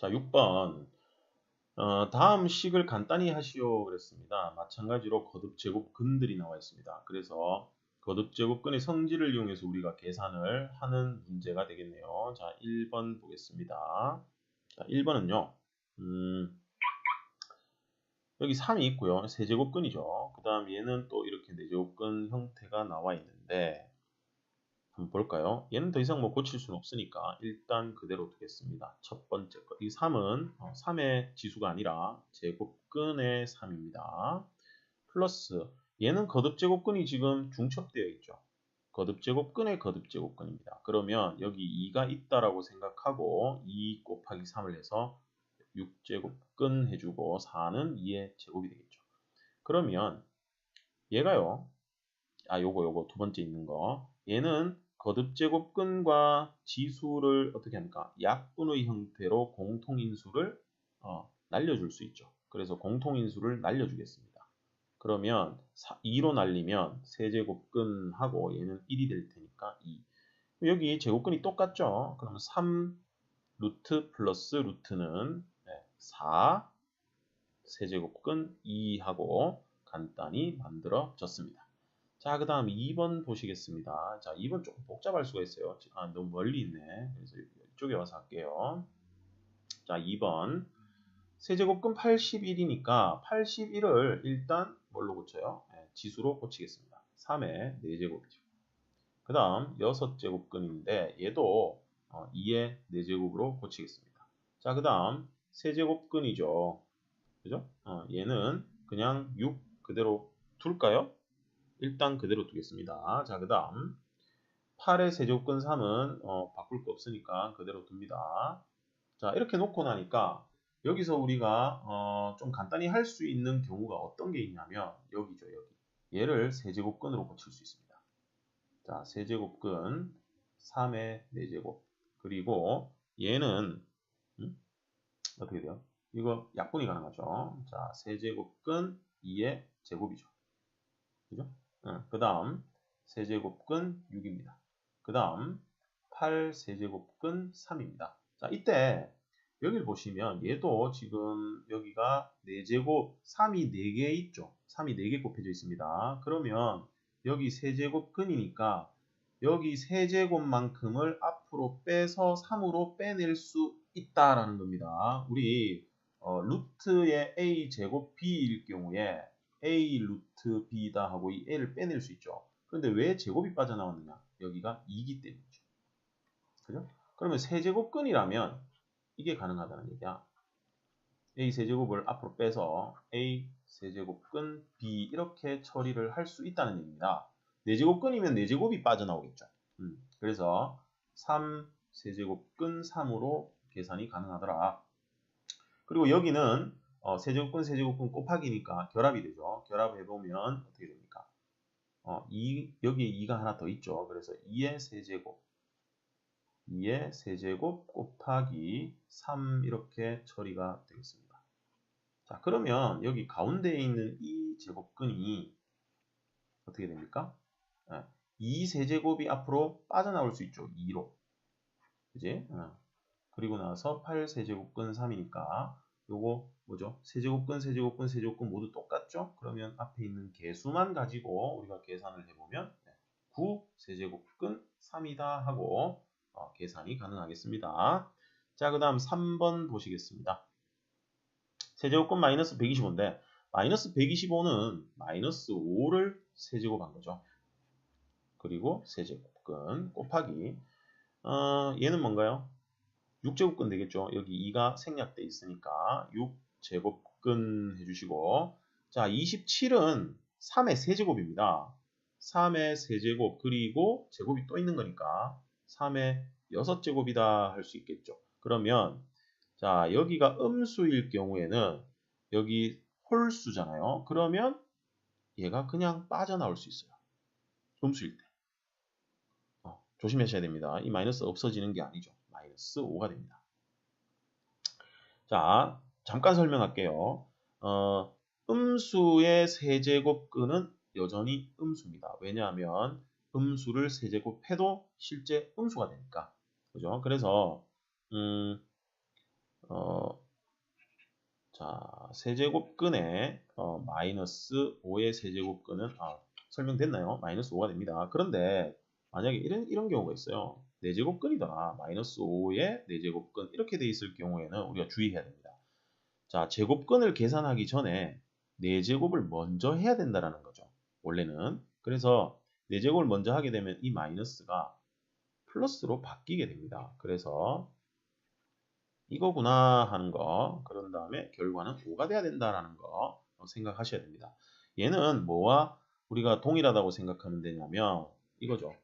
자, 6번. 어, 다음 식을 간단히 하시오 그랬습니다. 마찬가지로 거듭 제곱 근들이 나와 있습니다. 그래서 거듭 제곱근의 성질을 이용해서 우리가 계산을 하는 문제가 되겠네요. 자, 1번 보겠습니다. 자, 1번은요. 음, 여기 3이 있고요. 세제곱근이죠. 그 다음 얘는 또 이렇게 네제곱근 형태가 나와 있는데 한번 볼까요? 얘는 더 이상 뭐 고칠 수는 없으니까 일단 그대로 두겠습니다. 첫 번째 거. 이 3은 3의 어, 지수가 아니라 제곱근의 3입니다. 플러스 얘는 거듭제곱근이 지금 중첩되어 있죠. 거듭제곱근의 거듭제곱근입니다. 그러면 여기 2가 있다라고 생각하고 2 곱하기 3을 해서 6제곱근 해주고 4는 2의 제곱이 되겠죠. 그러면 얘가요. 아 요거 요거 두 번째 있는 거 얘는 거듭제곱근과 지수를 어떻게 합니까? 약분의 형태로 공통인수를 어, 날려줄 수 있죠. 그래서 공통인수를 날려주겠습니다. 그러면 2로 날리면 세제곱근하고 얘는 1이 될 테니까 2. 여기 제곱근이 똑같죠? 그러면 3 루트 플러스 루트는 4 세제곱근 2하고 간단히 만들어졌습니다. 자, 그 다음 2번 보시겠습니다. 자, 2번 조금 복잡할 수가 있어요. 아, 너무 멀리 있네. 그래서 이쪽에 와서 할게요. 자, 2번. 세제곱근 81이니까 81을 일단 뭘로 고쳐요? 네, 지수로 고치겠습니다. 3의 4제곱이죠. 그 다음 6제곱근인데 얘도 2의 어, 4제곱으로 고치겠습니다. 자, 그 다음 세제곱근이죠. 그죠? 어, 얘는 그냥 6 그대로 둘까요? 일단 그대로 두겠습니다. 자, 그 다음 8의 세제곱근 3은 어, 바꿀 거 없으니까 그대로 둡니다. 자, 이렇게 놓고 나니까 여기서 우리가 어, 좀 간단히 할 수 있는 경우가 어떤 게 있냐면 여기죠, 여기. 얘를 세제곱근으로 고칠 수 있습니다. 자, 세제곱근 3의 4제곱 그리고 얘는 음? 어떻게 돼요? 이거 약분이 가능하죠. 자, 세제곱근 2의 제곱이죠. 그죠? 어, 그 다음 세제곱근 6입니다. 그 다음 8 세제곱근 3입니다. 자, 이때 여기를 보시면 얘도 지금 여기가 4제곱, 3이 4개 있죠. 3이 4개 곱해져 있습니다. 그러면 여기 세제곱근이니까 여기 세제곱만큼을 앞으로 빼서 3으로 빼낼 수 있다라는 겁니다. 우리 어, 루트의 a제곱 b일 경우에 a 루트 b다 하고 이 a를 빼낼 수 있죠. 그런데 왜 제곱이 빠져나왔느냐? 여기가 2기 때문이죠. 그죠? 그러면 세제곱근이라면 이게 가능하다는 얘기야. a 세제곱을 앞으로 빼서 a 세제곱근 b 이렇게 처리를 할 수 있다는 얘기입니다. 4제곱근이면 4제곱이 빠져나오겠죠. 음, 그래서 3 세제곱근 3으로 계산이 가능하더라. 그리고 여기는 어, 세제곱근 세제곱근 곱하기니까 결합이 되죠. 결합해보면 어떻게 됩니까? 어, 2, 여기에 2가 하나 더 있죠. 그래서 2의 세제곱 2의 세제곱 곱하기 3 이렇게 처리가 되겠습니다. 자 그러면 여기 가운데에 있는 이 제곱근이 어떻게 됩니까? 네, 2 세제곱이 앞으로 빠져나올 수 있죠. 2로. 그지? 네. 그리고 나서 8 세제곱근 3이니까 요거 뭐죠? 세제곱근, 세제곱근, 세제곱근 모두 똑같죠? 그러면 앞에 있는 개수만 가지고 우리가 계산을 해보면 9 세제곱근 3이다 하고 어, 계산이 가능하겠습니다. 자, 그 다음 3번 보시겠습니다. 세제곱근 마이너스 125인데 마이너스 125는 마이너스 5를 세제곱한 거죠. 그리고 세제곱근 곱하기 어, 얘는 뭔가요? 6제곱근 되겠죠. 여기 2가 생략돼 있으니까 6제곱근 해주시고 자 27은 3의 세제곱입니다. 3의 세제곱 그리고 제곱이 또 있는 거니까 3의 6제곱이다 할 수 있겠죠. 그러면 자 여기가 음수일 경우에는 여기 홀수잖아요. 그러면 얘가 그냥 빠져나올 수 있어요. 음수일 때. 어, 조심하셔야 됩니다. 이 마이너스 없어지는 게 아니죠. 마이너스 5가 됩니다. 자, 잠깐 설명할게요. 어, 음수의 세제곱근은 여전히 음수입니다. 왜냐하면 음수를 세제곱해도 실제 음수가 되니까. 그죠? 그래서 음, 어, 자, 세제곱근의 어, 마이너스 5의 세제곱근은 아, 설명됐나요? 마이너스 5가 됩니다. 그런데 만약에 이런 이런 경우가 있어요. 4제곱근이더라. 마이너스 5의 4제곱근 이렇게 돼 있을 경우에는 우리가 주의해야 됩니다. 자, 제곱근을 계산하기 전에 4제곱을 먼저 해야 된다라는 거죠. 원래는. 그래서 4제곱을 먼저 하게 되면 이 마이너스가 플러스로 바뀌게 됩니다. 그래서 이거구나 하는 거 그런 다음에 결과는 5가 돼야 된다라는 거 생각하셔야 됩니다. 얘는 뭐와 우리가 동일하다고 생각하면 되냐면 이거죠.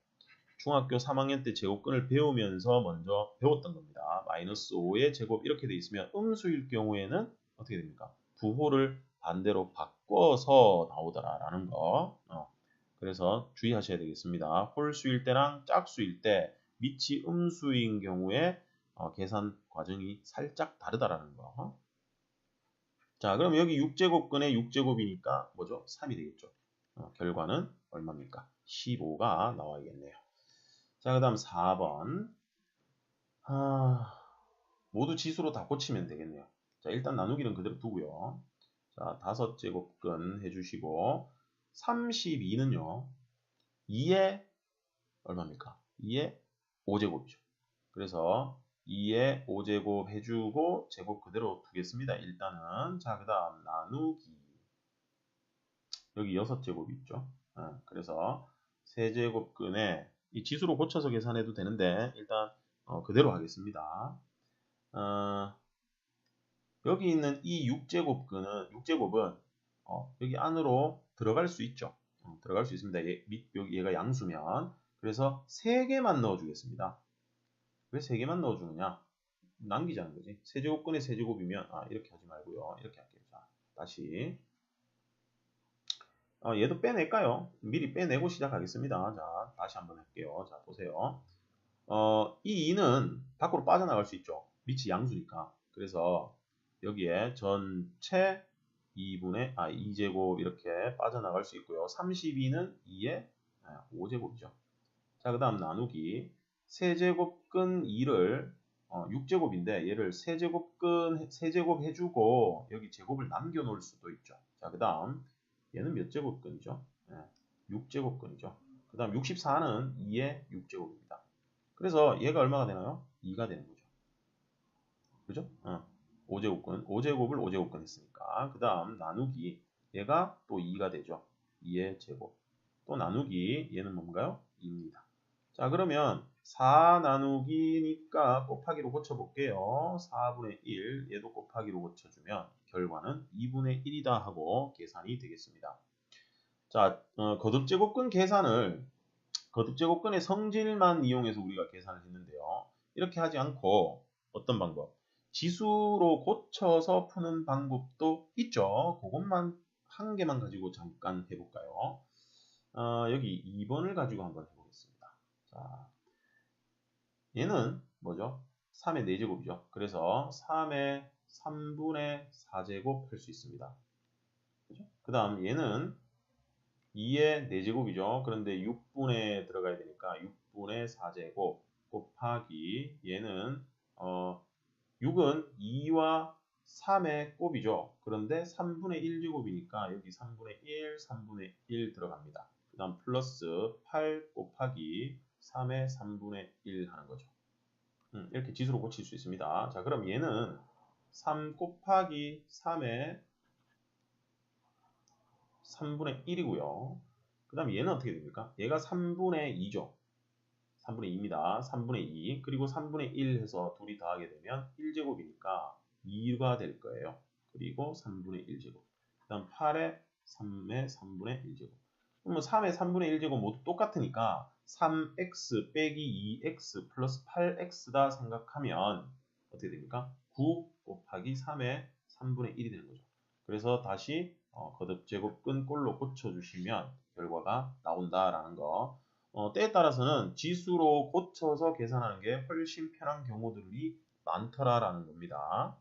중학교 3학년 때 제곱근을 배우면서 먼저 배웠던 겁니다. 마이너스 5의 제곱 이렇게 돼 있으면 음수일 경우에는 어떻게 됩니까? 부호를 반대로 바꿔서 나오더라라는 거. 어. 그래서 주의하셔야 되겠습니다. 홀수일 때랑 짝수일 때 밑이 음수인 경우에 어, 계산 과정이 살짝 다르다라는 거. 자, 그럼 여기 6제곱근의 6제곱이니까 뭐죠? 3이 되겠죠. 어, 결과는 얼마입니까? 15가 나와야겠네요. 자, 그 다음 4번. 아, 모두 지수로 다 고치면 되겠네요. 자, 일단 나누기는 그대로 두고요. 자, 5제곱근 해주시고 32는요. 2에 얼마입니까? 2에 5제곱이죠. 그래서 2에 5제곱 해주고 제곱 그대로 두겠습니다. 일단은 자, 그 다음 나누기 여기 6제곱이 있죠. 어, 그래서 세제곱근에 이 지수로 고쳐서 계산해도 되는데 일단 어, 그대로 하겠습니다. 어, 여기 있는 이 6제곱근은 6제곱은 어, 여기 안으로 들어갈 수 있죠. 어, 들어갈 수 있습니다. 얘, 여기 얘가 양수면 그래서 3개만 넣어주겠습니다. 왜 3개만 넣어주느냐? 남기자는 거지. 세제곱근의 세제곱이면 아 이렇게 하지 말고요. 이렇게 할게요. 자, 다시 어, 얘도 빼낼까요? 미리 빼내고 시작하겠습니다. 자, 다시 한번 할게요. 자, 보세요. 어, 이 2는 밖으로 빠져나갈 수 있죠. 밑이 양수니까. 그래서 여기에 전체 2분의 아 2제곱 이렇게 빠져나갈 수 있고요. 32는 2의 5제곱이죠. 자, 그 다음 나누기 세제곱근 2를 어, 6제곱인데 얘를 세제곱근 세제곱 해주고 여기 제곱을 남겨 놓을 수도 있죠. 자, 그 다음 얘는 몇 제곱근이죠? 네, 6제곱근이죠. 그 다음 64는 2의 6제곱입니다. 그래서 얘가 얼마가 되나요? 2가 되는 거죠. 그죠? 어, 5제곱근, 5제곱을 5제곱근 했으니까. 그 다음 나누기 얘가 또 2가 되죠. 2의 제곱. 또 나누기 얘는 뭔가요? 2입니다. 자 그러면 4 나누기니까 곱하기로 고쳐볼게요. 4분의 1 얘도 곱하기로 고쳐주면 결과는 2분의 1이다 하고 계산이 되겠습니다. 자 어, 거듭제곱근 계산을 거듭제곱근의 성질만 이용해서 우리가 계산을 했는데요. 이렇게 하지 않고 어떤 방법? 지수로 고쳐서 푸는 방법도 있죠. 그것만 한 개만 가지고 잠깐 해볼까요? 어, 여기 2번을 가지고 한번 해보겠습니다. 자, 얘는 뭐죠? 3의 4제곱이죠. 그래서 3의 3분의 4제곱 할 수 있습니다. 그 다음 얘는 2의 4제곱이죠. 그런데 6분에 들어가야 되니까 6분의 4제곱 곱하기 얘는 어 6은 2와 3의 곱이죠. 그런데 3분의 1제곱이니까 여기 3분의 1, 3분의 1 들어갑니다. 그 다음 플러스 8 곱하기 3의 3분의 1 하는 거죠. 음, 이렇게 지수로 고칠 수 있습니다. 자, 그럼 얘는 3 곱하기 3의 3분의 1이고요. 그 다음 얘는 어떻게 됩니까? 얘가 3분의 2죠. 3분의 2입니다. 3분의 2 그리고 3분의 1 해서 둘이 더하게 되면 1제곱이니까 2가 될 거예요. 그리고 3분의 1제곱 그 다음 8의 3의 3분의 1제곱 그러면 3의 3분의 1제곱 모두 똑같으니까 3x 빼기 2x 플러스 8x다 생각하면 어떻게 됩니까? 9 곱하기 3의 3분의 1이 되는 거죠. 그래서 다시 어, 거듭 제곱근 꼴로 고쳐주시면 결과가 나온다라는 거. 어, 때에 따라서는 지수로 고쳐서 계산하는 게 훨씬 편한 경우들이 많더라라는 겁니다.